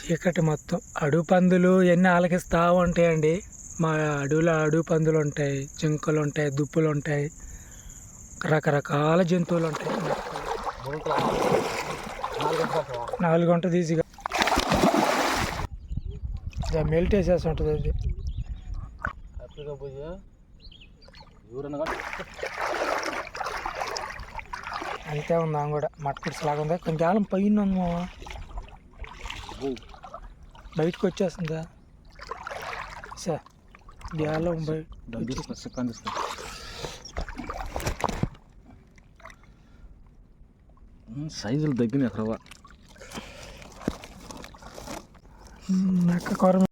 చీకటి మొత్తం. అడుగు పందులు ఇవన్నీ ఆలకిస్తూ ఉంటాయండి మా అడవిలో అడుగు పందులు ఉంటాయి జింకలు ఉంటాయి దుప్పులు ఉంటాయి రకరకాల జంతువులు ఉంటాయి నాలుగు గంటలు ఈజీగా మెల్ట్ వేసేసి ఉంటుంది అది. అంతే ఉందా కూడా. మట్టిస్ లాగా ఉంది. కొంచెం పైన ఉంది బయటకు వచ్చేస్తుందా సార్ గ్యాలం బయట సైజులు తగ్గినాయి అక్కడ. మెక్క కూర